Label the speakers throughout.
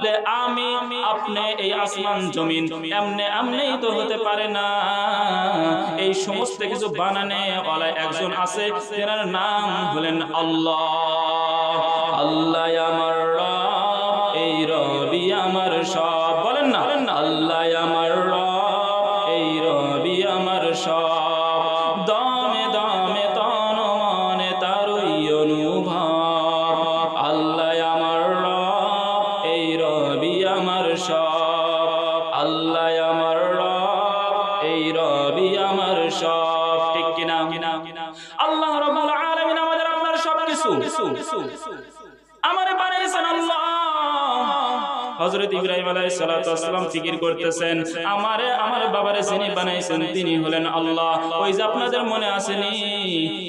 Speaker 1: আমি আপনি এই আসমান জমিন তো হতে পারে না। এই সমস্ত কিছু বানানে একজন আছে নাম হলেন আল্লাহ। আল্লাহ আমার এই রবি আমার সব। বলেন না। আল্লাহ আল্লাহ আমার এই রবি আমার সব। ঠিক কিনা? আল্লাহ রব্বুল আলামিন আমাদের আপনার সব কিছু আমারে বানাইছেন আল্লাহ। হযরত ইব্রাহিম সালাতু ফিকির করতেছেন। আমারে, আমার বাবারে যিনি বানাইছেন, তিনি হলেন আল্লাহ। ওই যে আপনাদের মনে আসেনি,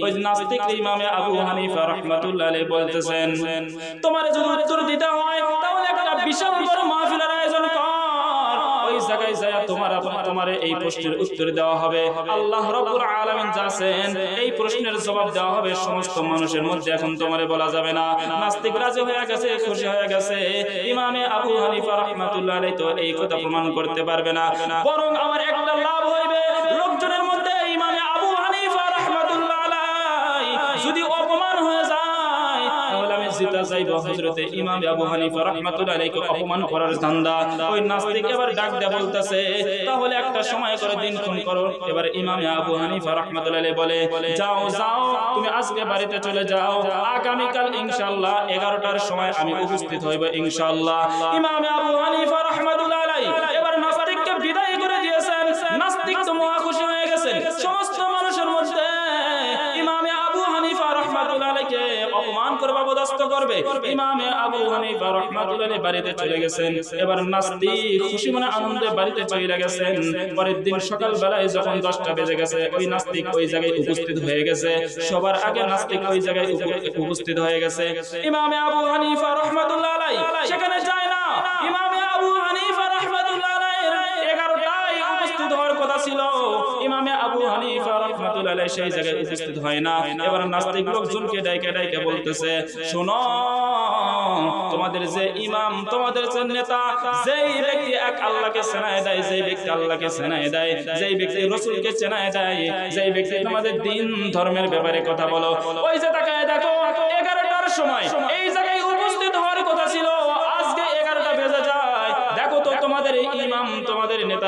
Speaker 1: ওই নাস্তিক ইমামে আবু হানিফা রাহমাতুল্লাহ বলতেছেন, তোমারে যদি তোমার এই প্রশ্নের উত্তর দেওয়া হবে। আল্লাহ রাব্বুল আলামিন যাচ্ছেন এই প্রশ্নের জবাব দেওয়া হবে সমস্ত মানুষের মধ্যে। এখন তোমারে বলা যাবে না। নাস্তিক রাজি হয়ে গেছে খুশি হয়ে গেছে। ইমামে আবু হানিফা রাহমাতুল্লাহ আলাইহি তো এই কথা প্রমাণ করতে পারবে না। বরং আমার একটা লাভ হইবে লোকজনের মধ্যে ইমামে আবু হানিফা রাহমাতুল্লাহ আলাইহি যদি অপমান হয়ে যায় জিতা ইমাম তাহলে একটা সময় করে দিন খুন করো। এবার ইমাম আবু হানিফা বলে, যাও যাও, তুমি আজকে বাড়িতে চলে যাও। আগামী কাল ইনশাআল্লাহ 11টার সময় আমি উপস্থিত হইব ইনশাআল্লাহ। ইমাম আবু হানিফা করবে। ইমামে আবু হানিফা রাহমাতুল্লাহি বাড়িতে চলে গেছেন। এবার নাস্তি খুশি মনে আনন্দে বাড়িতে চলে গেছেন। পরের দিন সকাল বেলায় যখন 10টা বেজে গেছে, ওই নাস্তিক ওই জায়গায় উপস্থিত হয়ে গেছে। সবার আগে নাস্তিক ওই জায়গায় উপস্থিত হয়ে গেছে। ইমামে আবু হানিফা ইমামে আবু হানিফা রহমাতুল্লাহ সেই জায়গায় উপস্থিত হয় না। এবার নাস্তিক লোকজনকে ডাইকে ডাইকে বলতেছে, শোনো, তোমাদের যে ইমাম, তোমাদের যে নেতা, যেই ব্যক্তি এক আল্লাহকে চেনায় দেয়, যেই ব্যক্তি আল্লাহকে চেনায় দেয়, যেই ব্যক্তি রসুলকে চেনায় দেয়, যেই ব্যক্তি তোমাদের দিন ধর্মের ব্যাপারে কথা বলো, ওই যে তাকে দেখো, এগারোটার সময় এই জায়গায় উপস্থিত হওয়ার কথা ছিল। আজকে এগারোটা বেজে যায়। দেখো তো তোমাদের ইমাম, তোমাদের নেতা